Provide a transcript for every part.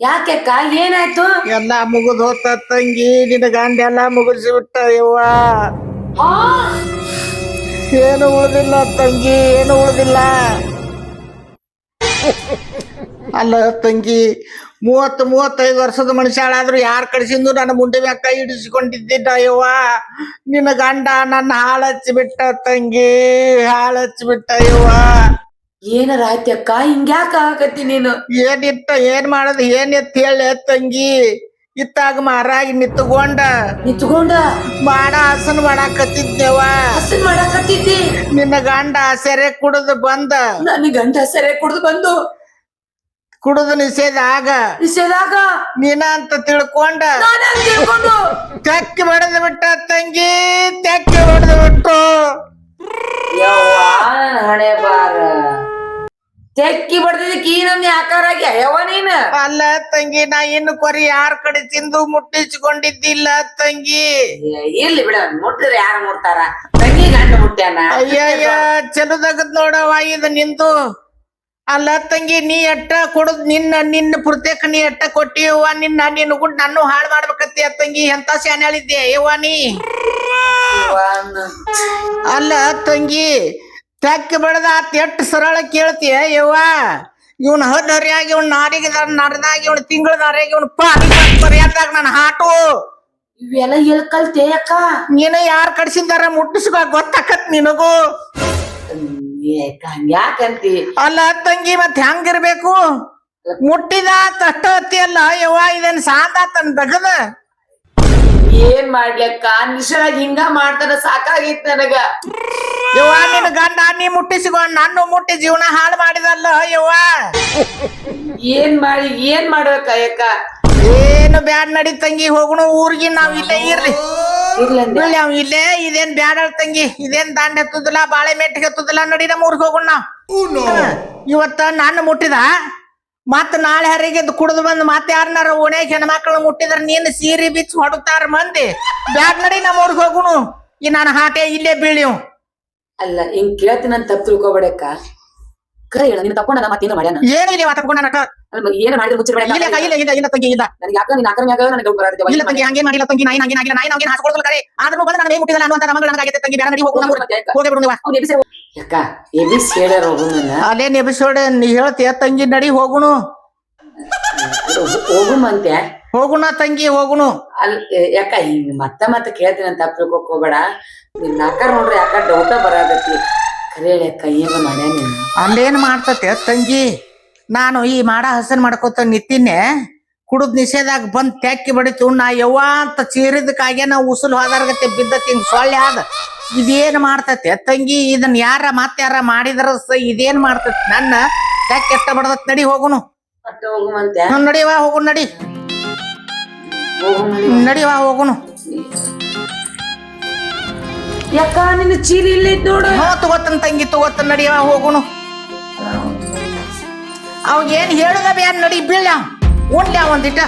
ಯಾಕೆಕ್ಕ? ಏನಾಯ್ತು? ಎಲ್ಲ ಮುಗಿದ್ ಹೋತ ತಂಗಿ ನಿನ್ನ ಗಂಡ ಎಲ್ಲ ಮುಗಿಸಿ ಬಿಟ್ಟ ಏನು ಉಳಿದಿಲ್ಲ ತಂಗಿ ಏನು ಉಳಿದಿಲ್ಲ. ಅಲ್ಲ ತಂಗಿ ಮೂವತ್ತು ಮೂವತ್ತೈದು ವರ್ಷದ ಮನುಷ್ಯಾಳಾದ್ರೂ ಯಾರ ಕಡಿಸಿಂದು ನನ್ನ ಮುಂಡೆ ಮ್ಯಾಕ ಕೈ ಹಿಡಿಸಿಕೊಂಡಿದ್ದಿದ್ದ ಯವ್ವ ನಿನ್ನ ಗಂಡ ನನ್ನ ಹಾಳಚ್ಚಿ ಬಿಟ್ಟ ತಂಗಿ ಹಾಳಚ್ಚಿ ಬಿಟ್ಟ ಯವ್ವ ಏನಾರ ಆಯ್ತಕ್ಕ ಹಿಂಗ್ಯಾಕ ಆಗತ್ತಿ ನೀನು? ಏನಿತ್ತ? ಏನ್ ಮಾಡದ್? ಏನ್ ಹೇಳ ಹೇಳಿ ತಂಗಿ. ಇತ್ತಾಗ ಮಾರಾಗಿ ನಿತ್ಕೊಂಡ ನಿತ್ಕೊಂಡ ಮಾಡ ಹಸನ್ ಮಾಡಾಕತ್ತಿದ್ದೇವ ಹಸನ್ ಮಾಡಾಕತ್ತಿದ್ದಿ? ನಿನ್ನ ಗಂಡ ಸೆರೆ ಕುಡಿದು ಬಂದ. ನನ್ನ ಗಂಡ ಸೆರೆ ಕುಡ್ದು ಬಂದು. ಕುಡದು ನಿಷೇಧ ಆಗ. ನಿಷೇಧಾಗ ನೀನ ಅಂತ ತಿಳ್ಕೊಂಡ. ತಿಳ್ಕೊಂಡು. ತೆಕ್ಕಿ ಬಡದು ಬಿಟ್ಟ ತಂಗಿ ತೆಕ್ಕಿ ಬಡದು ಬಿಟ್ಟು ಯವ್ವಾ, ನನ್ ಹಣೆ ಬಾರ ತೆಕ್ಕಿ ಬಡ್ದಿದ್ದಕ್ಕೆ ಈ ನಮ್ಗೆ ಆಕಾರ ಆಗಿ ಅಯ್ಯವ ನೀನ್. ಅಲ್ಲ ತಂಗಿ ನಾ ಇನ್ನು ಕೊರಿ ಯಾರ ಕಡೆ ತಿಂದು ಮುಟ್ಟಿಸಿಕೊಂಡಿದ್ದಿಲ್ಲ ತಂಗಿ. ಇಲ್ಲಿ ಬಿಡ ಮುಟ್ಟಿದ್ರೆ ಯಾರು ಮುಟ್ತಾರ? ತಂಗಿ ಗಂಡ ಮುಟ್ಟ್ಯಾನ? ಅಯ್ಯಯ್ಯ ಚಲೋದಾಗದ್ ನೋಡವ ಇದು ನಿಂದು. ಅಲ್ಲ ತಂಗಿ ನೀ ಎಟ್ಟ ಕೊಡುದ್ ನಿನ್ನ ನಿನ್ನ ಪುರ್ತೇಕ ನೀ ಎಟ್ಟ ಕೊಟ್ಟಿವ ನಿನ್ನ ನಿನ್ನ ಗುಡ್ ನಾನು ಹಾಳ್ ಮಾಡ್ಬೇಕತ್ತಿ ತಂಗಿ? ಎಂತ ಶಾನ್ಯಾಳಿದ್ದೆ ಯವ್ವ ನೀ? ಅಲ್ಲ ತಂಗಿ ತೆಕ್ಕ ಬೆಳೆದ ತೆಟ್ಟ ಎಷ್ಟ್ ಸರಳ ಕೇಳ್ತೀಯ ಯವ್ವ? ಇವನ್ ಹದ್ ಹರಿಯಾಗಿ ಇವ್ನ ನಾರಿಗೆ ನರದಾಗಿ ಇವನ್ ತಿಂಗಳ ನಾರಿಗೆ ಇವನ್ ಪರಿಯಾದಾಗ ನನ್ನ ಹಾಟು. ಇವೆಲ್ಲ ಎಲ್ ಕಲ್ತೆ ಅಕ್ಕ? ನೀನು ಯಾರ್ ಕಡ್ಸಿದಾರ ಮುಟ್ಟಿಸ್ಕೊ ಗೊತ್ತಾಕತ್ ನಿನಗೂ. ಯಾಕಂತಿ ಅಲ್ಲ ತಂಗಿ ಮತ್ ಹೆಂಗಿರ್ಬೇಕು? ಮುಟ್ಟಿದ ತಟ್ಟ ಅಲ್ಲ ಯವ್ವ ಇದೇನ್ ಸಾಂದಾತನ್ ದಗದ? ಏನ್ ಮಾಡ್ಲಕ್ಕ ನಿಶರಾಗಿ ಹಿಂಗ ಮಾಡ್ತಾರ ಸಾಕಾಗೈತ್ ನನಗ. ಯವ್ವ ನಿನ್ನ ಗಂಡ ನೀ ಮುಟ್ಟಿಸಿಕೊ ನನ್ನ ಮುಟ್ಟಿ ಜೀವನ ಹಾಳು ಮಾಡಿದಲ್ಲ ಯವ್ವ. ಏನ್ ಮಾಡಿ ಏನ್ ಮಾಡ್ಬೇಕ ಅಯ್ಯಕ್ಕ? ಏನು ಬ್ಯಾಡ್ ನಡಿ ತಂಗಿ ಹೋಗುಣ ಊರಿಗೆ ನಾವ್ ಇಲ್ಲೇ ಇರ್ಲಿ ಬೀಳ್ ನಾವ್ ಇಲ್ಲೇ ಇದೇನ್ ಬ್ಯಾಡ ತಂಗಿ ಇದೇನ್ ದಾಂಡ್ ಎತ್ತುದಿಲ್ಲ ಬಾಳೆ ಮೆಟ್ಟಿಗೆ ಎತ್ತುದಿಲ್ಲ ನಡಿ ನಮ್ಮ ಊರಿಗೆ ಹೋಗುಣ ನಾವ್. ಹ. ಇವತ್ತ ನಾನು ಮುಟ್ಟಿದ? ಮತ್ ನಾಳೆ ಹರಿಗೆ ಕುಡಿದು ಬಂದು ಮತ್ತೆ ಯಾರನ್ನಾರ ಓಣ್ಯಾಗ ಹೆಣ್ಮಕ್ಳು ಮುಟ್ಟಿದ್ರ ನೀನ್ ಸೀರೆ ಬಿಚ್ಚಿ ಹೊಡುತ್ತಾರ ಮಂದಿ. ಬ್ಯಾಡ್ ನಡಿ ನಮ್ಮ ಊರಿಗೆ ಹೋಗುಣು. ಈ ನಾನು ಹಾಟೆ ಇಲ್ಲೇ ಬೀಳಿವ್ ಅಲ್ಲ ಹಿಂಗ್ ಕೇಳ್ತೀನಿ ಅಂತ ತಪ್ಪು ತಿಳ್ಕೊಬೇಡಕ್ಕ. ಕರೆ ಹೇಳ ನೀನು ತಕೊಂಡ ಮತ್ತೇನು ಮಾಡ್ಯಾನ? ಏನು ಇಲ್ಲ ತಗೊಂಡ ನಟ ಅಲ್ಲ, ಏನ್ ಮಾಡಿದ್ರೆ ಮುಚ್ಚಿರ್ಬೇಡ ಇಲ್ಲ ಅಕ್ಕ, ಇಲ್ಲ ಇಲ್ಲ ಇಲ್ಲ ತಂಗಿ ಇಲ್ಲ. ನನಗೆ ಯಾಕ ನೀನ್ ಆಕ್ರಮ್ಯಾಗ ನನಗೆ ಬರಾಕತ್ತೆ. ಇಲ್ಲ ತಂಗಿ ಹಂಗೇನ್ ಮಾಡಿಲ್ಲ ತಂಗಿ ನಾಯಿ ಹಂಗೇನ್ ಆಗಿಲ್ಲ ನಾಯಿ ಹಂಗೇನ್ ಹಾಸ್ಕೊಳ್ದಲ್ಲ ಕರೆ. ಆದ್ರೂ ಬಂದು ನನಗೆ ಮುಟ್ಟಿದಲ್ಲ ಅನ್ನುವಂತ ನಮಗೆ ನನಗಾಗೈತೆ ತಂಗಿ ಬೇಡ ನಡಿ ಹೋಗು ನಮ್ಮ ಊರಿಗೆ. ಹೋಗೇ ಬಿಡು ನೀವು. ಅವ್ನ್ ಎಬ್ಬಿಸಿ ಯಾಕ? ಎಬಿಸ್ ಹೇಳ್ಯಾರ ಹೋಗುಮನ್ನ ಎಪಿಸೋಡ್ ನೆಬಿಸೋಡೆ ನೀ ಹೇಳ್ತೀಯ ತಂಗಿ ನಡಿ ಹೋಗುಣು. ಹೋಗುಮಂತೆ ಹೋಗುಣ ತಂಗಿ ಹೋಗುಣು. ಅಲ್ ಯಾಕ ಹಿಂಗ್ ಮತ್ತೆ ಮತ್ತೆ ಕೇಳ್ತೀನಿ ಅಂತ ತಪ್ಪು ತಿಳ್ಕೊಕ್ ಹೋಗ್ಬೇಡ. ನಿನ್ ನಾಕಾರ ನೋಡ್ರಿ ಯಾಕ ಡೌಟ ಬರಾಕತ್ತಿ ಕರೆ ಯಾಕ ಏನ ನೀನು? ಅಲ್ಲೇನ್ ಮಾಡ್ತತೆ ತಂಗಿ? ನಾನು ಈ ಮಾಡ ಹಸನ್ ಮಾಡ್ಕೋತ ನಿತ್ತಿನೆ ಕುಡುದ್ ನಿಷೇಧಾಗ ಬಂದ್ ತೆಕ್ಕಿ ಬಡಿತು. ನಾ ಯವ್ವ ಅಂತ ಚೀರಿದಕ್ಕಾಗೆ ನಾ ಉಸುಲ್ ಹೋದಾರ್ಗತ್ತೆ ಬಿದ್ದ ಹಿಂಗ್ ಸೊಳ್ಳೆ ಆದ. ಇದೇನ್ ಮಾಡ್ತತೆ? ತಂಗಿ ಇದನ್ ಯಾರ ಮತ್ ಯಾರ ಮಾಡಿದ್ರ ಇದೇನ್ ಮಾಡ್ತತಿ? ನನ್ನ ತ್ಯಾಕ್ ಎಟ್ಟ ಬಡದತ್ ನಡಿ ಹೋಗುನು ನಡಿವಾ ಹೋಗುನ್ ನಡಿ. ನಡಿವಾ ಹೋಗುನು. ಯಾಕ ನಿನ್ನ ಚೀರಿ ಇಲ್ಲ ನೋಡು. ಹೋ ತಗೋತನ್ ತಂಗಿ ತಗೋತನ್ ನಡಿವಾ ಹೋಗುನು. ಅವಾಗ ಏನ್ ಹೇಳುದ ಬ್ಯಾನ್ ನಡಿ ಬೀಳ ಉಂಡ್ಯ ಒಂದಿಟ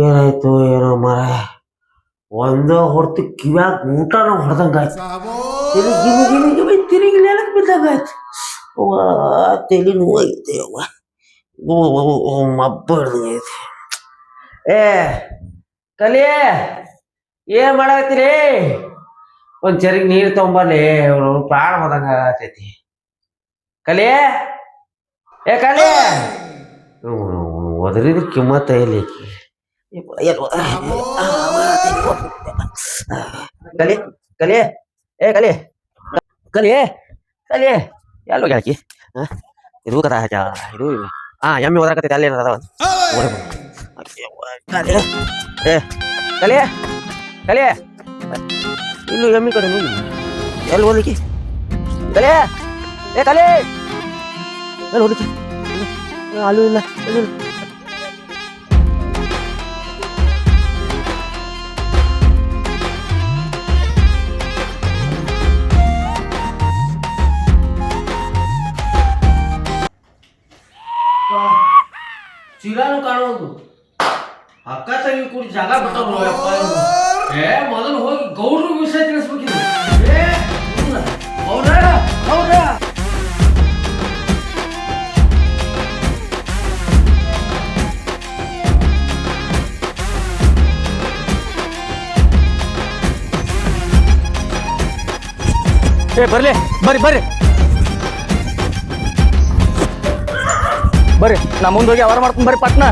ಏನಾಯ್ತು ಏನೋ ಮರ. ಒಂದೋ ಹೊರತು ಕಿವ್ಯಾಗ ಊಟನ ಹೊಡೆದಂಗಾಯ್ತು. ಗಿಮಿ ಗಿಮಿ ತಿರುಗಿ ನೆಲಕ್ಕೆ ಬಿದ್ದಂಗಾಯ್ತು. ತಲೆ ನೋವಾಗಿದೆ ಅವ್ವ ಮಬ್ಬ ಹಿಡ್ದಂಗೈತಿ ಏ ಕಲಿಯೇ ಏನ್ ಮಾಡಾಕತ್ತೀರಿ? ಒಂದ್ ಚರಿಗೆ ನೀರು ತೊಗೊಂಬರ್ಲಿ, ಅವ್ರು ಪ್ರಾಣ ಹೋದಂಗ ಆಗತೈತಿ ಕಲಿ, ಏ, ಕಲಿ. ಒದರಿದ್ರ ಕಿಮ್ಮತ್ತ ಎಲ್ಲಿ ಕಲಿ ಕಲಿ ಏ ಕಲಿ ಕಲಿ ಕಲಿ ಎಲ್ಲ ಗೆಳಕಿ ಇದು ಕದ ಇದು ಹಾ ಎಮ್ಮೆ ಓದಾಕತ್ತೈತಿ ಅಲ್ಲಿ ಏನದ ಕಲಿ ಏ ಕಲಿ ಕಲಿ ಇಲ್ಲೂ ಎಮ್ಮಿ ಕಡೆ ನೋಡಿ ಎಲ್ಲಿ ಓದಲಿಕ್ಕೆ ಕಲಿ ಏ ಕಲಿ ಎಲ್ಲಿ ಓದಲಿಕ್ಕೆ ಅಲ್ಲೂ ಇಲ್ಲ ಎಲ್ಲೂ ಇಲ್ಲ ಚೀರಾನು ಜಾಗ ಬಿಟ್ಟವ್ರು ಯಪ್ಪ ಇವ್ರು. ಏ ಮೊದಲು ಹೋಗಿ ಗೌಡ್ರು ವಿಷಯ ತಿಳಿಸ್ಬೇಕಿದ್ರು ಏ ಹೌದ ಹೌದ ಏ ಬರ್ಲಿ ಬರ್ರಿ ಬರ್ರಿ ಬರ್ರಿ ನಾ ಮುಂದೋಗಿ ಅವರ ಮಾಡ್ಕೊಂಡ್ ಬರ್ರಿ ಪಟ್ನ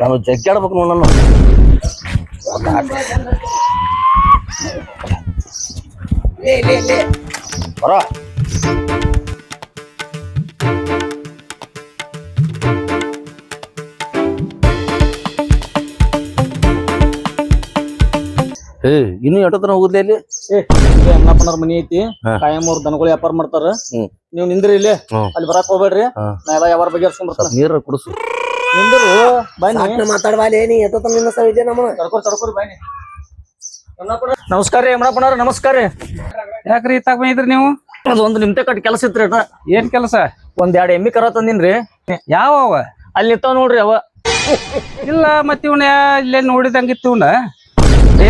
ನಾನು ಜಗ್ಗಾಡ್ಬೇಕು ನೋಡ್ ನಾನು. ಬರ. ಇನ್ನು ಎಷ್ಟೊತ್ತನ ಹೋಗುದಿಲ್ಲ ಇಲ್ಲಿ? ಅಣ್ಣಪ್ಪನವ್ರ ಮನಿ ಐತಿ. ಕಾಯಂ ಅವ್ರ ದನಗಳು ವ್ಯಾಪಾರ ಮಾಡ್ತಾರ. ನೀವು ನಿಂದ್ರಿ ಇಲ್ಲಿ. ಅಲ್ಲಿ ಬರಾಕ್ ಹೋಗ್ಬೇಡ್ರಿ. ನಾ ಎಲ್ಲ ಯಾವಾರ ಬಗೆಹರ್ಸ್ಕೊಂಡ್ ಬರ್ತಾನ. ನೀರ ಕುಡಿಸು. ನಿಂದ್ರು ಬನ್ನಿ. ಮಾತಾಡ್ಬಾಲಿ ನೀ ನಿಮ್ಮ ನಿನ್ನ ಸವಿದೆ ನಮ್ಮ. ತಡ್ಕೊರ್ ತಡ್ಕೊರ್ ಬನ್ನಿ. ನಮಸ್ಕಾರ ರೀ ನಮಸ್ಕಾರ ರೀ. ಯಾಕ್ರಿ ಇತ್ತಾಗ ಬಂದಿದ್ರಿ ನೀವು? ಅದೊಂದು ನಿಮ್ತೆ ಕಟ್ ಕೆಲಸ ಇತ್ರಿ ಏನ್ ಕೆಲಸ? ಒಂದ್ ಎರಡ್ ಎಮ್ಮಿ ಕರ ತಂದಿನ್ರಿ. ಯಾವ ಅವ? ಅಲ್ಲಿ ನಿಂತಾವ ನೋಡ್ರಿ ಅವ. ಇಲ್ಲ ಮತ್ತ ಇವ್ನ ಇಲ್ಲೇ ನೋಡಿದಂಗಿತ್ತು ಇವ್ನ.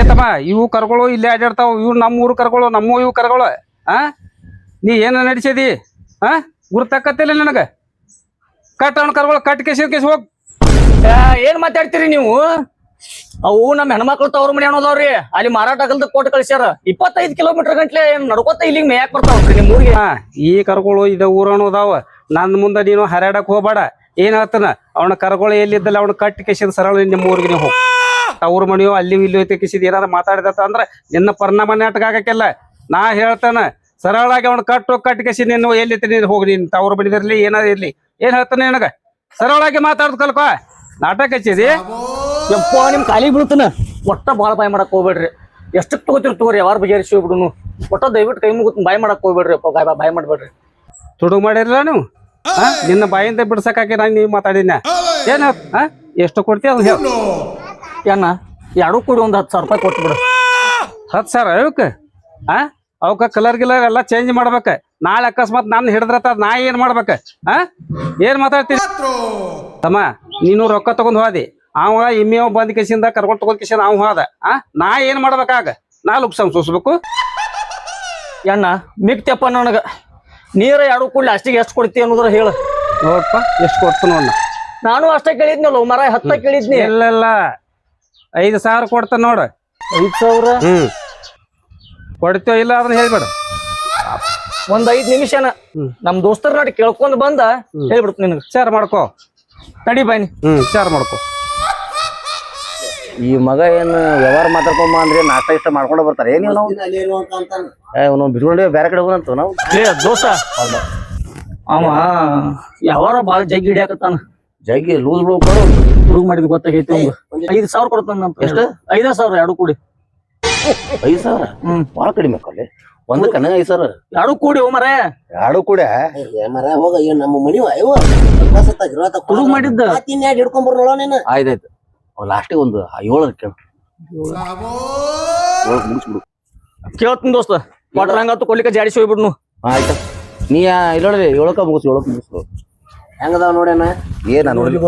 ತಮ್ಮ ಇವು ಕರ್ಗಳು ಇಲ್ಲೇ ಆಡಾಡ್ತಾವ ಇವ್ರು ನಮ್ಮ ಊರು ಕರ್ಗಳು ನಮ್ಮ ಇವು ಕರ್ಗಳು. ಆ? ನೀ ಏನ ನಡಿಸಿದಿ? ಆ? ಗುರ್ತಕ್ಕತ್ತಿಲ್ಲ ನನಗ? ಕಟ್ ಅವ್ನ ಕರ್ಗಳು ಕಟ್ ಕೇಸಿ ಕೇಸಿ ಹೋಗ್. ಏನ್ ಮಾತಾಡ್ತೀರಿ ನೀವು? ಅವು ನಮ್ಮ ಹೆಣ್ಮಕ್ಳು ತವ್ರ ಮನೆ ಅನ್ನೋದವ್ರಿ. ಅಲ್ಲಿ ಮಾರಾಟ ಆಗಲ್ದ ಕೊಟ್ಟು ಕಳಿಸ್ಯಾರ. ಇಪ್ಪತ್ತೈದು ಕಿಲೋಮೀಟರ್ ಗಂಟ್ಲೆ ಏನ್ ನಡ್ಕೋತ ಇಲ್ಲಿಗೆ ಮೇಯಾಕ್ ಬರ್ತಾವ್ರಿ ನಿಮ್ ಊರಿಗೆ? ಹಾ ಈ ಕರ್ಗಳು ಇದ ಊರು ಅನ್ನೋದಾವ. ನನ್ನ ಮುಂದೆ ನೀನು ಹರಾಡಕ್ ಹೋಗ್ಬೇಡ. ಏನ್ ಹೇಳ್ತಾನ? ಅವನ ಕರ್ಗಳು ಎಲ್ಲಿದ್ದಲ್ಲ ಅವ್ನ ಕಟ್ ಕೇಸಿದ ಸರಳ ನಿಮ್ಮ ಊರಿಗೆ ನೀವು ಹೋಗ್. ಅವ್ರ ಮನೆಯೋ ಅಲ್ಲಿ ಇಲ್ಲಿ ಐತೆ ಕಿಸಿದ್ ಏನಾರ ಮಾತಾಡಿದ ಅಂದ್ರೆ ನಿನ್ನ ಪರಿಣಾಮ ನಾಟಕ ಆಗಕ್ಕೆಲ್ಲ ನಾ ಹೇಳ್ತಾನ ಸರಳಾಗಿ ಅವ್ನು ಕಟ್ಟು ಕಟ್ ನಿನ್ನ ನೀನು ಎಲ್ಲಿ ನೀನು ಹೋಗಿ ನೀನು ತವ್ರ ಮನಿದಿರ್ಲಿ ಏನಾದ್ರು ಇರ್ಲಿ. ಏನ್ ಹೇಳ್ತಾನೆ ನಿನಗ? ಸರಳಾಗಿ ಮಾತಾಡ್ದ ಕಲ್ಕೋ. ನಾಟಕ ಹಚ್ಚಿದಿ? ಯಪ್ಪ ನಿಮ್ ಕಾಲಿ ಬೀಳ್ತಾನ. ಒಟ್ಟ ಬಾಳ ಬಾಯ್ ಮಾಡಕ್ ಹೋಗ್ಬೇಡ್ರಿ. ಎಷ್ಟು ತಗೋತಿರ್ ತಗೋರಿ ಯಾವ ಬಗೆಹರಿಸಿ ಹೋಗ್ಬಿಡುನು. ಒಟ್ಟ ದಯವಿಟ್ಟು ಕೈ ಮುಗುತ್ತು ಬಾಯ್ ಮಾಡಕ್ ಹೋಗ್ಬೇಡ್ರಿ ಅಪ್ಪ ಬಾಯ್ ಬಾಯ್ ಮಾಡ್ಬೇಡ್ರಿ. ತುಡುಗ್ ಮಾಡಿರಲ್ಲ ನೀವು? ನಿನ್ನ ಬಾಯಿಂದ ಬಿಡ್ಸಕ್ಕಾಗಿ ನಾನು ನೀವು ಮಾತಾಡಿನ ಏನ ಹಾ? ಎಷ್ಟು ಕೊಡ್ತೀಯ ಅದು ಹೇಳು. ಏನ? ಎರಡು ಕೂಡಿ ಒಂದು ಹತ್ತು ಸಾವಿರ ರೂಪಾಯಿ ಕೊಟ್ಬಿಡು. ಹತ್ತು ಸಾವಿರ ಅವಕ್ಕೆ? ಆ? ಅವಕ್ಕೆ ಕಲರ್ ಗಿಲರ್ ಎಲ್ಲ ಚೇಂಜ್ ಮಾಡ್ಬೇಕ. ನಾಳೆ ಅಕಸ್ಮಾತ್ ನಾನು ಹಿಡಿದ್ರತ ನಾ ಏನ್ ಮಾಡ್ಬೇಕ? ಆ? ಏನ್ ಮಾತಾಡ್ತೀನಿ ತಮ್ಮ ನೀನು ರೊಕ್ಕ ತಗೊಂಡ್ ಹೋದಿ. ಅವ ಇಮ್ಮಿಯವ ಬಂದ್ ಕೇಸಿಂದ ಕರ್ಕೊಂಡು ತಗೊಂಡ್ ಕೇಸಿಂದ ಅವ್ ಹೋದ. ಆ? ನಾ ಏನ್ ಮಾಡ್ಬೇಕಾಗ ನಾ ಲುಕ್ಸಾನ್ ಸೂಸ್ಬೇಕು. ಎಣ್ಣ ಮಿಕ್ತಪ್ಪ ನನಗ. ನೀರ ಎರಡು ಕೂಡಿ ಅಷ್ಟಿಗೆ ಎಷ್ಟು ಕೊಡ್ತಿ ಅನ್ನೋದ್ರ ಹೇಳು. ನೋಡಪ್ಪ ಎಷ್ಟು ಕೊಡ್ತು ನೋಡ ನಾನು ಅಷ್ಟೇ ಕೇಳಿದ್ನಲ್ಲ ಮರ ಹತ್ತ ಕೇಳಿದ್ನಿ. ಇಲ್ಲ. ಐದು ಸಾವಿರ ಕೊಡ್ತಾನ ನೋಡ. ಐದು ಸಾವಿರ? ಹ್ಮ್. ಕೊಡ್ತೇವ ಇಲ್ಲ ಅದನ್ನ ಹೇಳ್ಬೇಡ. ಒಂದ್ ಐದ್ ನಿಮಿಷನ ನಮ್ ದೋಸ್ತರ ನೋಡಿ ಕೇಳ್ಕೊಂಡ್ ಬಂದ ಹೇಳ್ಬಿಡ್ತು ನಿನಗ. ವಿಚಾರ ಮಾಡ್ಕೋ. ತಡಿ ಬನ್ನಿ. ಹ್ಮ್ ವಿಚಾರ ಮಾಡ್ಕೋ. ಈ ಮಗ ಏನ್ ವ್ಯವಹಾರ ಮಾತಾಡ್ಕೊಂಬ ಅಂದ್ರೆ ನಾಷ್ಟ ಇಷ್ಟ ಮಾಡ್ಕೊಂಡು ಬರ್ತಾರೆ. ಏನ್ ನಾವು ಏ ಅವ್ನು ಬಿಟ್ಕೊಂಡೆ ಬೇರೆ ಕಡೆ ಹೋಗಂತ ನಾವು ಏ ದೋಸ್ತ. ಅವ ಯಾವಾರ ಬಾಳ ಜಗ್ಗಿ ಹಿಡಿಯಾಕತ್ತಾನ. ಜಗ್ಗಿ ಲೂಸ್ ಬಿಡು ಹುಡುಗ ಮಾಡಿದ್ ಗೊತ್ತಾಗೈತಿ ಐದ್ ಸಾವಿರ ಕೊಡ್ತಾನ ಎಷ್ಟು? ಐದ ಸಾವಿರ ಎರಡು ಕೂಡಿ. ಐದು ಸಾವಿರ? ಹ್ಮ್. ಬಹಳ ಕಡಿಮೆ ಕಲ್ಲಿ ಒಂದು ಕಣ್ಣ ಐದು ಸಾವಿರ. ಎರಡು ಕೂಡಿ ಓ ಮರ. ಎರಡು ಕೂಡ? ಮರ ಹೋಗ ಏನ್ ನಮ್ಮ ಮನಿ ಅಯ್ಯೋ ಹುಡುಗ ಮಾಡಿದ್ದ? ಹಿಡ್ಕೊಂಡ್ ನೋಡೋ ನೀನು. ಆಯ್ತಾಯ್ತು. ಲಾಸ್ಟ್ ಲಾಸ್ಟಿಗೆ ಒಂದು ಏಳರ ಕೇಳ. ಮುಗಿಸ್ಬಿಡು. ಕೇಳ್ತೀನಿ ದೋಸ್ತ. ಕೊಟ್ರ ಹಂಗತ್ತು ಕೊಡ್ಲಿಕ್ಕೆ ಜಾಡಿಸಿ ಹೋಗ್ಬಿಡ್ನು. ಆಯ್ತು. ನೀ ಇಲ್ಲೋಡ್ರಿ ಏಳಕ್ಕ ಮುಗಿಸ್ ಏಳಕ್ಕ ಮುಗಿಸ್ಬಿಡು ಹೆಂಗದಾವ ನೋಡ್ಯಾನ ಏನ ನೋಡಿ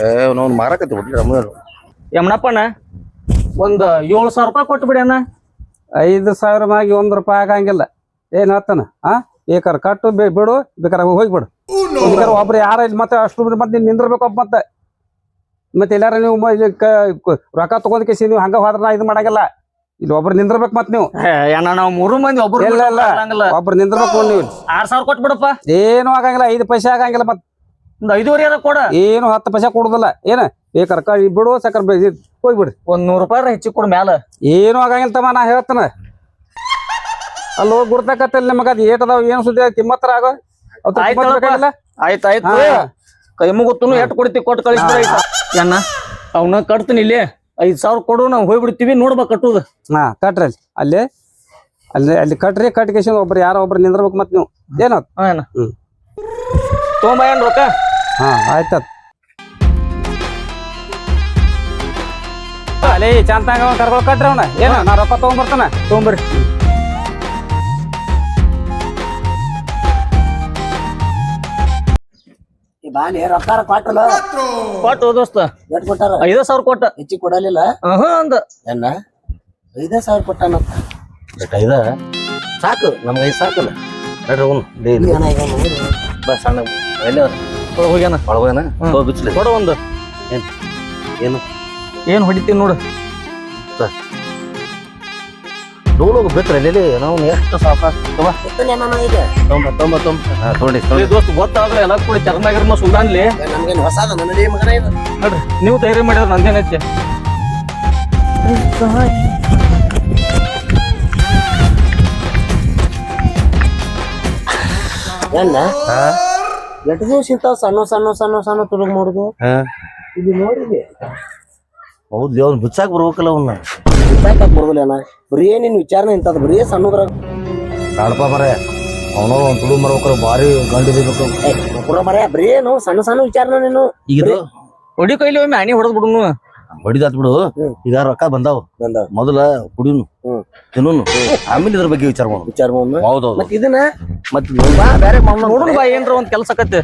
ಏ ನಾವು ಮಾರಕತ್ತಿ ಬಿಡ್ರಿ ರಮ್ಮ ಯಮನಪ್ಪಣ್ಣ ಒಂದು ಏಳು ಸಾವಿರ ರೂಪಾಯಿ ಕೊಟ್ಟು ಅಣ್ಣ. ಐದು ಸಾವಿರ ಮಾಗಿ ಒಂದ್ ರೂಪಾಯಿ ಆಗಂಗಿಲ್ಲ. ಏನ್ ಹೇಳ್ತಾನ ಆ? ಬೇಕಾರೆ ಕಟ್ಟು ಬೇ- ಬಿಡು ಬೇಕಾರೆ ಹೋಗ್ಬಿಡು ಬೇಕಾರೆ ಒಬ್ರು ಯಾರ ಇಲ್ಲಿ ಮತ್ತೆ ಅಷ್ಟು ಮತ್ತೆ ನೀನ್ ನಿಂದಿರ್ಬೇಕು ಒಬ್ಬ ಮತ್ತೆ. ಮತ್ತೆ ಎಲ್ಲಾರ ನೀವು ಮ- ಇಲ್ಲಿ ಕ- ಕ- ರೊಕ್ಕ ತಗೊಂಡ್ ಕೇಸಿ ನೀವು ಹಂಗ ಹೋದ್ರ ನಾ ಇದು ಮಾಡಂಗಿಲ್ಲ. ಇಲ್ಲಿ ಒಬ್ರು ನಿಂದಿರ್ಬೇಕು ಮತ್ತೆ ನೀವು. ಏ, ಅಣ್ಣ ನಾವು ಮೂರು ಮಂದಿ ಒಬ್ರು ಇಲ್ಲ ಇಲ್ಲ ಆಗಂಗಿಲ್ಲ ಒಬ್ರು ನಿಂದಿರ್ಬೇಕು ನೀವು. ಆರ್ ಸಾವಿರ ಕೊಟ್ಟು ಬಿಡಪ್ಪ ಏನು ಆಗಂಗಿಲ್ಲ ಐದು ಪೈಸೆ ಆಗಂಗಿಲ್ಲ ಮತ್ ಒಂದ್ ಐದುವರೆ ಅದ ಕೊಡ. ಏನು ಹತ್ತು ಪೈಸೆ ಕೊಡುದಿಲ್ಲ. ಏನ? ಏ ಕರ್ಕ ಬಿಡು ಸಕ್ಕರೆ ಬೇ- ಇದ್ ಹೋಗ್ಬಿಡು ಒಂದ್ ನೂರು ರೂಪಾಯಿ ಹೆಚ್ಚಿಗೆ ಕೊಡ ಮ್ಯಾಲ. ಏನು ಆಗಂಗಿಲ್ಲ ತಮ್ಮ ನಾ ಹೇಳ್ತಾನ. ಅಲ್ಲಿ ಹೋಗಿ ಗುರ್ತಕತ್ತ ನಿಮಗ ಅದು ಏಟ್ ಅದಾವ ಏನು ಸುದ್ದಿ ಕಿಮ್ಮತ್ತರ ಆಗ? ಅವ್ರ್. ಬೇಕಾಗಿಲ್ಲ? ಆಯ್ತ್ ಆಯ್ತು. ಹಾ. ಕೈ ಮುಗುತ್ತನು ಎಟ್ ಕೊಡ್ತಿ ಕೊಟ್ಟು ಕಳಿಸ್ಬಿಡ ಅಣ್ಣ ಅವನ್ನ ಕಟ್ತೀನಿ ಇಲ್ಲಿ. ಐದ್ ಸಾವಿರ ಕೊಡು ನಾವು ಹೋಗ್ಬಿಡ್ತೀವಿ ನೋಡ್ಬೇಕು ಕಟ್ಟುದು. ಹಾ ಕಟ್ರಿ ಅಲ್ಲಿ. ಅಲ್ಲಿ? ಅಲ್ಲಿ ಅಲ್ಲಿ ಕಟ್ರಿ ಕಟ್ಕೇಶನ್ ಒಬ್ರು ಯಾರೋ ಒಬ್ರು ನಿಂದ್ರಬೇಕು ಮತ್ತೆ ನೀವು. ಏನೋ? ಹಾ ಹ್ಮ್. ತೊಗೊಂಬಯ್ಯನ್ ರೊಕ್ಕ? ಹಾ ಆಯ್ತತ್ ಅಲ್ಲಿ ಚಂತಾಗ ಕರ್ಕೊಳ್ ಕಟ್ರಿ ಅವನ. ಏನ ನಾ ರೊಕ್ಕ ತೊಗೊಂಬರ್ತಾನ ತೊಗೊಂಬರ್ರಿ. ಬಾಲಿ ರೊಕ್ಕ ಕೊಟ್ಟಲ್ಲ? ಕೊಟ್ಟು ದೋಸ್ತ. ಎಷ್ಟ್ ಕೊಟ್ಟಾರ? ಐದ ಸಾವಿರ ಕೊಟ್ಟ. ಹೆಚ್ಚಿಗೆ ಕೊಡಲಿಲ್ಲ? ಅಂದ. ಏನ? ಐದೇ ಸಾವಿರ ಕೊಟ್ಟಾನಂತ ಐದ? ಸಾಕು ನಮ್ಗೆ ಐದು ಸಾಕಲ್ಲ. ನಡ್ರಿ ಅವ್ನು ಏನ ಬಸ್ ಸಣ್ಣ ಎಲ್ಲಿ? ಒಳಗ್ ಹೋಗ್ಯಾನ. ಒಳಗೋನ ಹೋ ಬಿಚ್ಚಲಿ ಕೊಡ ಒಂದು. ಏನು? ಏನ್? ಹೊಡಿತೀನಿ ನೋಡು. ಡೋಲೋಗ ಬಿಟ್ರೆ ಎಲ್ಲಿ ನಾವು ಎಷ್ಟು ಸಾಕ ತೊಂಬ ಏನಾನ ಈಗ. ತೊಂಬ ತೊಂಬ ತೊಂಬ. ಹಾ ತೊಗೊಂಡಿ ಏ ತೊಗೊಂಡಿ ಗೊತ್ತಾದ್ರೆ ಎಲ್ಲ ಕೂಡ ಚರ್ಮಾಗಿರ್ಮ ಸುಲ್ಲಾನ್ಲಿ ನಮ್ಗೇನು ಹೊಸದ ನನ್ನ ಮಗನ ಇದು. ನೋಡ್ರಿ ನೀವು ತಯಾರಿ ಮಾಡಿದ್ರೆ ನಂದೇನೈತೆ? ಏನ ಹಾ. ಎಷ್ಟು ದಿವಸ ಇಂತಾವ ಸಣ್ಣ ಸಣ್ಣ ಸಣ್ಣ ಸಣ್ಣ ತುಳುಗ್ ಮಾಡುದು? ಹಾ. ಇದು ನೋಡಿದೆ ಹೌದು ಅವ್ನು ಬಿಚ್ಚಾಕ್ ಬರ್ಬೇಕಲ್ಲ ಅವನ್ನ ಬಿಟ್ಟಾಕ ಬರುದಿಲ್ಲ ಅಣ್ಣ? ಬರೀ ನಿನ್ ವಿಚಾರನ ಇಂತದ್ ಬರೀ ಸಣ್ಣದ್ರಾಗ ಕಾಡಪ್ಪ ಮರೆ ಅವನು ಒಂದು ತುಳು ಮಾಡ್ಬೇಕಾರೆ ಭಾರಿ ಗಂಡು ಇದ್ಬೇಕು ಪುರ ಮರ ಬರೀ ಏನು ಸಣ್ಣ ಸಣ್ಣ ವಿಚಾರನ ನೀನು. ಈಗ ಇದು ಹೊಡಿ ಕೈಲಿ ಒಮ್ಮೆ ಆನಿ ಹೊಡೆದ್ ಬಿಡುನು. ಹೊಡಿದಾತ್ ಬಿಡು ಈಗ ರೊಕ್ಕ ಬಂದಾವ. ಬಂದಾವ. ಮೊದಲ ಕುಡಿನು ತಿನ್ನು ಆಮೇಲೆ ಇದ್ರ ಬಗ್ಗೆ ವಿಚಾರ ಮಾಡೋದು. ವಿಚಾರ ಹೌದೌದು. ಇದನ್ನ ಮತ್ತೆ ಬೇರೆ ನೋಡುನ್ ಬಾ ಏನ್ರ ಒಂದ್ ಕೆಲ್ಸ ಆಕತ್ತೆ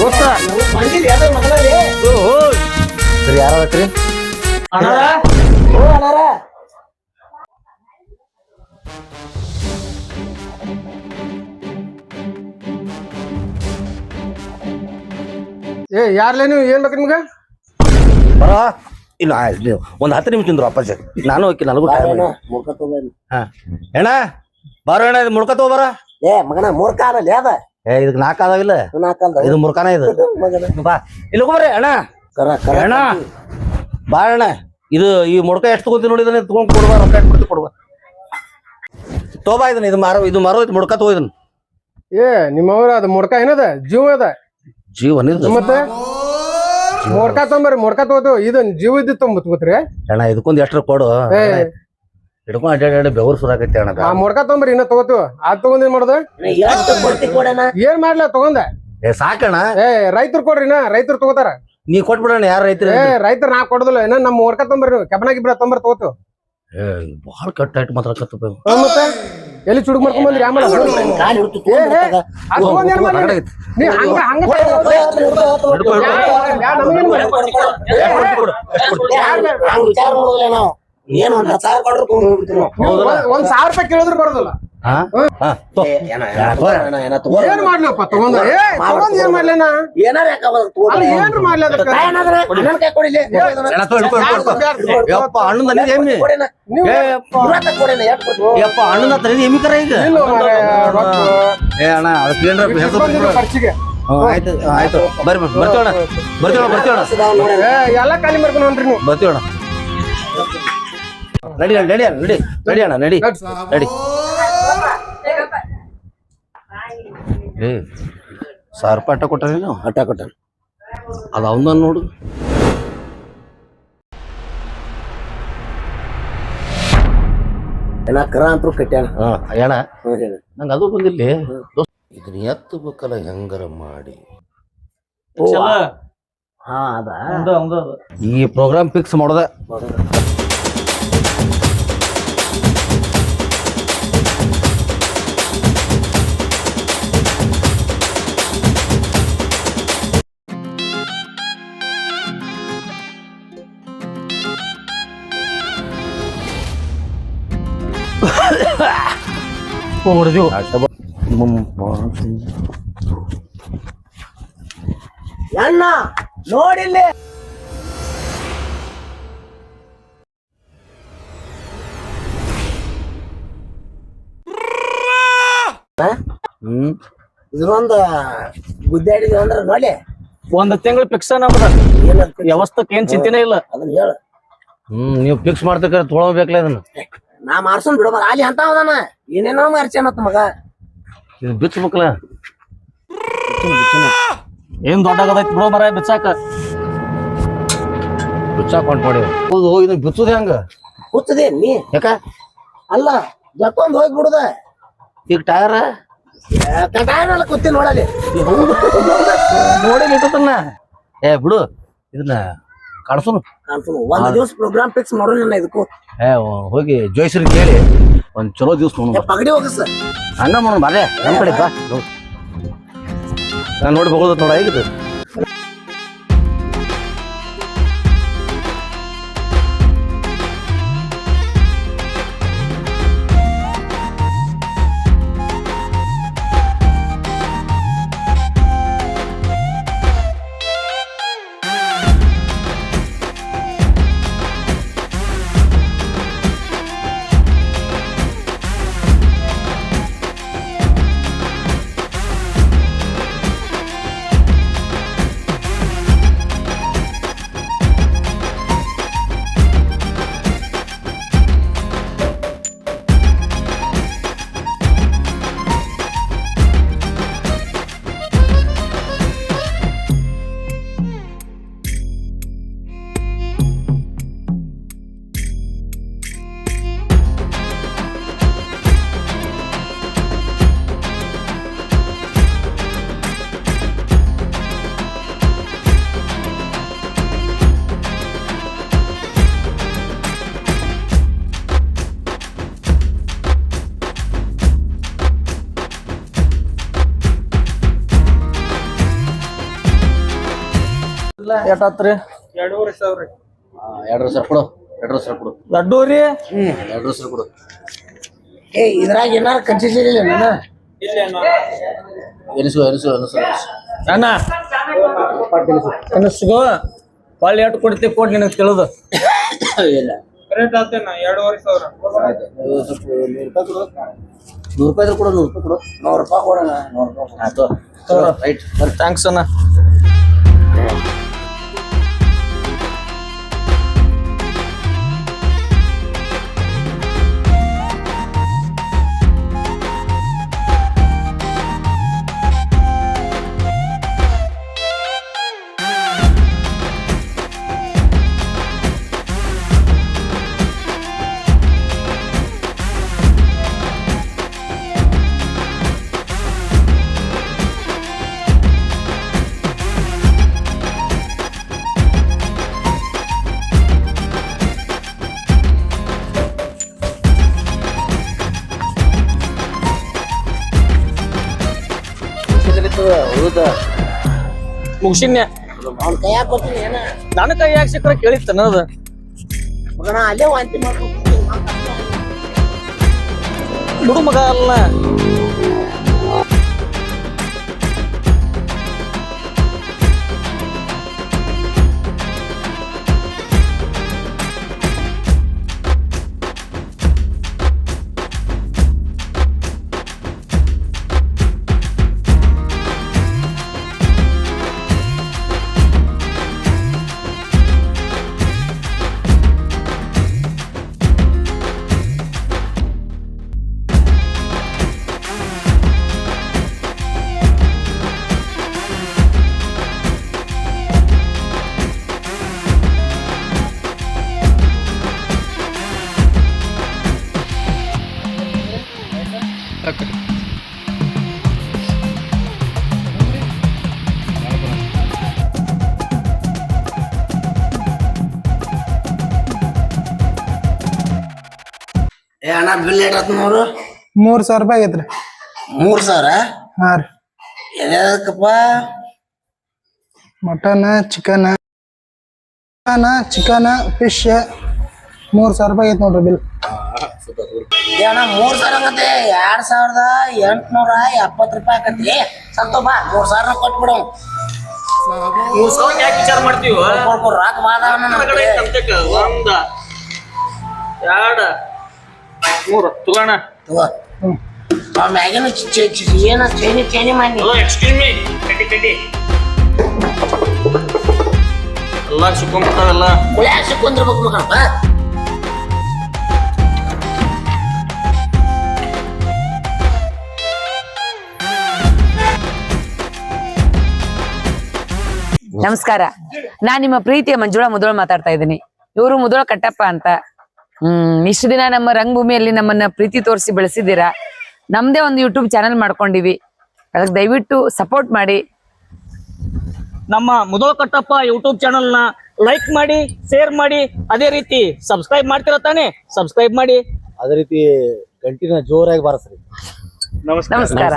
ಓ. ಸರಿ ಅನಾರ ಏ ಯಾರ್ಲೇ ನೀವು? ಏನ್ ಬೇಕು ನಿಮ್ಗೆ? ಬರ ಇಲ್ಲ ಆ, ಒಂದು ಒಂದ್ ಹತ್ತು ನಿಮಿಷ ತಿಂದ್ರು ಅಪ್ಪಾಜಿ ನಾನು ಹೋಗಿ ನನಗೂ ಟೈಮ್ ಏನ ಬಾರೋ ಅಣ್ಣ ಇದು ಮುಡ್ಕ ತಗೋ ಬರ. ಏ ಮಗನ ಮೂರ್ಖ ಅಲ್ಲ ಅದ ಏ ಇದಕ್ ನಾಕ್ ಅದಾವಿಲ್ಲ ಇದು ಮುರ್ಕಾನ ಇದು. ಬಾ. ಇಲ್ಲಿ ಬರ್ರಿ ಅಣ್ಣ. ಕರ ಕರ ಅಣ್ಣ. ಬಾ ಅಣ್ಣ. ಇದು ಈ ಮುಡ್ಕ ಎಷ್ಟು ತಗೋತಿ ನೋಡಿ ಇದನ್ನ ತಗೊಂಡ್ ಕೊಡುವ ರೊಕ್ಕ ಎಷ್ಟು ಕೊಡ್ತಿ ಕೊಡುವ ತೋಬಾ ಇದನ್ನ ಇದು ಮಾರೋ ಇದು ಮಾರೋ ಇದು ಮುಡ್ಕ ತಗೋ ಇದನ್ನ. ಏ ನಿಮ್ಮವ್ರ ಅದು ಮುಡ್ಕ ಏನದ? ಜೀವ ಅದ. ಜೀವನ ಇದು ಮತ್ತೆ? ಮುಡ್ಕ ತೊಂಬರ್ರಿ ಮುಡ್ಕ ತಗೋತು ಇದನ್ ಜೀವ ಇದ್ದು ತೊಂಬತ್ಕೋತ್ರಿ ಅಣ್ಣ ಇದಕ್ಕೊಂದು ಎಷ್ಟು ಕೊಡು. ಹಿಡ್ಕೊಂಡ್ ಅಡ್ಡಾಡಿ ಬೆವರು ಸುರಾಕೈತಿ ಅಣ್ಣ ಆ ಮೊಡ್ಕ ತೊಂಬರ್ರಿ ಇನ್ನ ತಗೋತು ಆ ತಗೊಂಡ್ ಏನ್ ಮಾಡೋದು ಏನ್ ಮಾಡ್ಲ ತಗೊಂಡ ಏ ಸಾಕಣ್ಣ ಏ ರೈತರು ಕೊಡ್ರಿ ಇನ್ನ ರೈತರು ತಗೋತಾರ ನೀ ಕೊಟ್ಬಿಡಣ್ಣ ಯಾರ ರೈತರು ಏ ರೈತರು ನಾ ಕೊಡುದಿಲ್ಲ ಇನ್ನ ನಮ್ಮ ಮೊಡ್ಕ ತೊಂಬರ್ರಿ ನೀವು ತೊಂಬರ್ ತಗೋತು ಏ ಬಹಳ ಕಟ್ಟಾಯ್ತು ಮಾತ್ರ ಕತ್ತಪ್ಪ ಮತ್ತೆ ಎಲ್ಲಿ ಚುಡುಕ್ ಮಾಡ್ಕೊಂಡ್ ಬಂದ್ರಿ ಆಮೇಲೆ ಅದ್ ಏನ್? ನೀ ಹಂಗ ಹಂಗ ನಮ್ಗೇನ್ ಏನು ಒಂದ್ ಹತ್ತು ಸಾವಿರ ಕೊಟ್ರು ಕೊಂಡ್ ಹೋಗ್ಬಿಡ್ತೀವಿ ನಾವು. ಒಂದ್- ಸಾವಿರ ರೂಪಾಯಿ ಕೇಳಿದ್ರು ಬರೋದಿಲ್ಲ ಹಾ ಹಾ ತೋ. ಏ, ಏನ, ಏನ, ತಗೋ, ಏನ, ಏನ, ತಗೋ. ಏನ್ ಮಾಡ್ಲಪ್ಪ ತಗೊಂಡ ಏ ತಗೊಂಡ್ ಏನ್ ಮಾಡ್ಲೇನ ಏನಾರ ಯಾಕೆ ಅವಾಗ ತಗೋ. ಅಲ್ಲ ಏನ್ರ ಮಾಡ್ಲಿ ಅದಕ್ಕ ಕೈ ಏನಾದ್ರ? ಅಣ್ಣನ್ ಕೈ ಕೊಡಿಲಿ. ಅಣ್ಣ, ತೋ, ಹಿಡ್ಕೊ, ಹಿಡ್ಕೊ, ಹಿಡ್ಕೊ. ಯಪ್ಪ ಅಣ್ಣನ ತಂದಿದ್ದು ಎಮ್ಮಿ ಕೊಡಿನ. ನೀವು ಏ ಯಪ್ಪ ಇವ್ರತ್ರ ಕೊಡಿನ, ಎಷ್ಟ್ ಕೊಡ್ತಿ? ಯಪ್ಪ ಅಣ್ಣನ ತಂದಿದ್ದು ಎಮ್ಮಿ ಕರ ಈಗ ಇಲ್ಲ ಮಾರ್ರೆ, ರೊಕ್ಕ. ಏ ಅಣ್ಣ ಅದಕ್ಕೆ ಏನ್ರ ಹೆಸರು. ಖರ್ಚಿಗೆ ಹ್ಮ್, ಆಯ್ತು ಆಯ್ತು ಬರ್ರಿ ಬರ್ರಿ ಬರ್ತೀವಣ್ಣ ಬರ್ತೀವಣ್ಣ ಬರ್ತೀವಣ್ಣ ಇದಾವ್ ನೋಡಿ. ಏ ಎಲ್ಲ ಖಾಲಿ ಮಾಡ್ಕೊಂಡು ಹೊಂಟ್ರಿ ನೀವು ಬರ್ತೀವಣ್ಣ ನಡಿ ನಡಿ ನಡಿ. ನಡಿ ಅಣ್ಣ ನಡಿ. ನಡಿ. ಏ ಸಾವಿರ ರೂಪಾಯಿ ಅಟ್ಟ ಕೊಟ್ಟಾರ ನೀವು ಅದು ಅವನ ನೋಡು. ಏನ ಕರ ಅಂತೂ ಕಟ್ಯಾನ ಹಾ ಹ್ಮ್, ನಂಗೆ ಅದು ಬಂದಿಲ್ಲ ಇದನ್ನ ಎತ್ತಬೇಕಲ್ಲ ಹೆಂಗಾರ ಮಾಡಿ. ಹಾ ಅದ. ಈ ಪ್ರೋಗ್ರಾಮ್ ಫಿಕ್ಸ್ ಮಾಡೋದ. ಹೊಡೆದಿವು ಅಣ್ಣ ನೋಡಿಲ್ಲಿ. ಹ್ಮ್. ಇದೊಂದು ಗುದ್ದಾಡಿದ್ವಿ ಅಂದ್ರೆ ನೋಡಿ. ಒಂದ್ ತಿಂಗಳು ಫಿಕ್ಸ್ ನಮ್ದ. ವ್ಯವಸ್ಥಕ್ ಏನ್ ಚಿಂತೆನೇ ಇಲ್ಲ. ಅದನ್ನ ಹೇಳ. ಹ್ಮ್ ನೀವು ಫಿಕ್ಸ್ ಮಾಡ್ತಕ್ಕ ತೊಗೊಳ್ಬೇಕಲ್ಲ ಇದನ್ನ ನಾ ಮಾರ್ಸೋನ್ ಬಿಡಬಾರ ಅಲ್ಲಿ ಅಂತ ಅವದಾನ ಏನೇನೋ ಮಾರ್ಚಾನತ್ ಮಗ. ಇದು ಬಿಚ್ಚಬೇಕಲ್ಲ ಏನ್ ದೊಡ್ಡಾಗದೈತಿ ಬಿಡೋ ಮರ ಬಿಚ್ಚಾಕ. ಬಿಚ್ಚಾಕ ಹೊಂಟ್ ಮಾಡಿ ಹೌದು ಇದನ್ನ ಬಿಚ್ಚೋದು ಹೆಂಗ? ಕೂತದೆ ನೀ? ಯಾಕ? ಅಲ್ಲ ಜಕ್ಕೊಂದ್ ಹೋಗಿ ಬಿಡುದ. ಈಗ ಟಯರ್ ಕಟಾಯನಲ್ಲ ಕೂತಿ ನೋಡಲಿ ನೋಡಿ ಇಟ್ಟತನ್ನ ಏ ಬಿಡು. ಇದನ್ನ ಕಾಡ್ಸುನು. ಕಾಣ್ಸುನು ಒಂದ್ ದಿವಸ ಪ್ರೋಗ್ರಾಮ್ ಫಿಕ್ಸ್ ಮಾಡೋಣ ಇದಕ್ಕೂ. ಏ ಹೋಗಿ ಜೋಯ್ಸ್ರಿ ಕೇಳಿ ಒಂದು ಚಲೋ ದಿವಸ ನೋಡು ಏ, ಪಗಡಿ ಸರ್. ಹಂಗ ಮಾಡೋಣ ಬಾರೆ ನಮ್ ಕಡೆ ಬಾ ನೋಡಿ ನಾನು ನೋಡಿ ಹೋಗೋದು ನೋಡ ಹೇಗಿದೆ ಎಷ್ಟಾತ್ರಿ ಎರಡೂವರೆ ಸಾವಿರ ಎರಡು ಸಾವಿರ ಕೊಡು ಎರಡು ಸರ್ ಕೊಡು. ಲಡ್ಡು ರೀ ಎರಡು ಕೊಡು. ಏ ಇದ್ರಾಗ ಏನಾರ ಕನ್ಸಿಸಿಲ್ಲ ನನ್ನ ಎನಿಸು ಎನಿಸು ಎನಿಸು ಅಣ್ಣ. ಎಟ್ ಕೊಡ್ತಿ ಕೊಡ್ ನಿನಗ್ ತಿಳಿದು. ಇಲ್ಲ. ರೇಟ್ ಎರಡೂವರೆ ಸಾವಿರ. ನೂರು ರೂಪಾಯಿ ಕೊಡು ನೂರು ರೂಪಾಯಿ ಕೊಡು. ನೂರು ರೂಪಾಯಿ ಕೊಡೋಣ ನೂರು ರೂಪಾಯಿ ಆಯ್ತು. ರೈಟ್ ಥ್ಯಾಂಕ್ಸ್ ಅಣ್ಣ. ಮುಗಿಸಿನ್ಯ ಅವ್ನ ಕೈಯಾಗ ಕೊಡ್ತೀನಿ ಏನ? ನನ್ನ ಕೈ ಯಾಕೆ ಸಿಕ್ಕರೆ ಕೇಳಿತ್ತು ಅನ್ನೋದು ಮಗನ ಅಲ್ಲೇ ವಾಂತಿ ಮಾಡ್ಕೊತೀನಿ ಬಿಡು ಮಗ ಅಲ್ಲ ಅಣ್ಣ ನೋಡು. ಮೂರ್ ಸಾವಿರ ರೂಪಾಯಿ ಆಗೈತ್ರಿ. ಮೂರ್ ಸಾವಿರ? ಹಾ ರೀ. ಎದಕ್ಕಪ್ಪ mutton chicken mutton chicken fish ಮೂರ್ ಸಾವಿರ ರೂಪಾಯಿ ಆಗೈತೆ ನೋಡ್ರಿ ಬಿಲ್. ಏ ಅಣ್ಣ ಮೂರ್ ಸಾವಿರ ಆಗತ್ತೆ ಎರಡ್ ಸಾವಿರದ ಎಂಟ್ನೂರ ಎಪ್ಪತ್ ರೂಪಾಯಿ ಆಕತಿ ಸಂತೋ ಬಾ ಮೂರ್ ಸಾವಿರ ಕೊಟ್ಬಿಡು. ಮೂರ್ ಸಾವಿರ ಯಾಕೆ ವಿಚಾರ ಮಾಡ್ತೀವಿ? ರಾಕ್ ಒಂದ ಎರಡ. ಮೂರು ತಗೋಣ. ತಗೋ. ಅವ್ ಮ್ಯಾಗಿನ ಚಿ- ಚಿ- ಚಿ- ಏನ ಚೈನಿ ಚೈನಿ ಮಾಡಿ ಎಕ್ಸ್ಕ್ಯೂಸ್ ಮೀ ಕಟ್ಟಿ ಕಟ್ಟಿ. ಎಲ್ಲ ಸಿಕ್ಕೊಂಡ್ಬಿಡ್ತಾವೆಲ್ಲ ಕುಳ್ಯಾಗ ಸಿಕ್ಕೊಂದಿರ್ಬೇಕು ಮಗನಪ್ಪ ನಮಸ್ಕಾರ. ನಾನ್ ನಿಮ್ಮ ಪ್ರೀತಿಯ ಮಂಜುಳಾ ಮುದೋಳ್ ಮಾತಾಡ್ತಾ ಇದ್ದೀನಿ. ಇವರು ಮುದೋಳ ಕಟ್ಟಪ್ಪ ಅಂತ. ಹ್ಮ್ ಇಷ್ಟು ದಿನ ನಮ್ಮ ರಂಗಭೂಮಿಯಲ್ಲಿ ನಮ್ಮನ್ನ ಪ್ರೀತಿ ತೋರಿಸಿ ಬೆಳೆಸಿದ್ದೀರಾ? ನಮ್ದೇ ಒಂದು ಯೂಟ್ಯೂಬ್ ಚಾನೆಲ್ ಮಾಡ್ಕೊಂಡಿವಿ. ಅದಕ್ಕೆ ದಯವಿಟ್ಟು ಸಪೋರ್ಟ್ ಮಾಡಿ. ನಮ್ಮ ಮುದೋಳ ಕಟ್ಟಪ್ಪ ಯೂಟ್ಯೂಬ್ ಚಾನೆಲ್ನ ಲೈಕ್ ಮಾಡಿ ಶೇರ್ ಮಾಡಿ ಅದೇ ರೀತಿ ಸಬ್ಸ್ಕ್ರೈಬ್ ಮಾಡ್ತಿರ ತಾನೆ? ಸಬ್ಸ್ಕ್ರೈಬ್ ಮಾಡಿ. ಅದೇ ರೀತಿ ಗಂಟಿನ ಜೋರಾಗಿ ಬಾರಿಸ್ರಿ. ನಮಸ್ಕಾರ. ನಮಸ್ಕಾರ.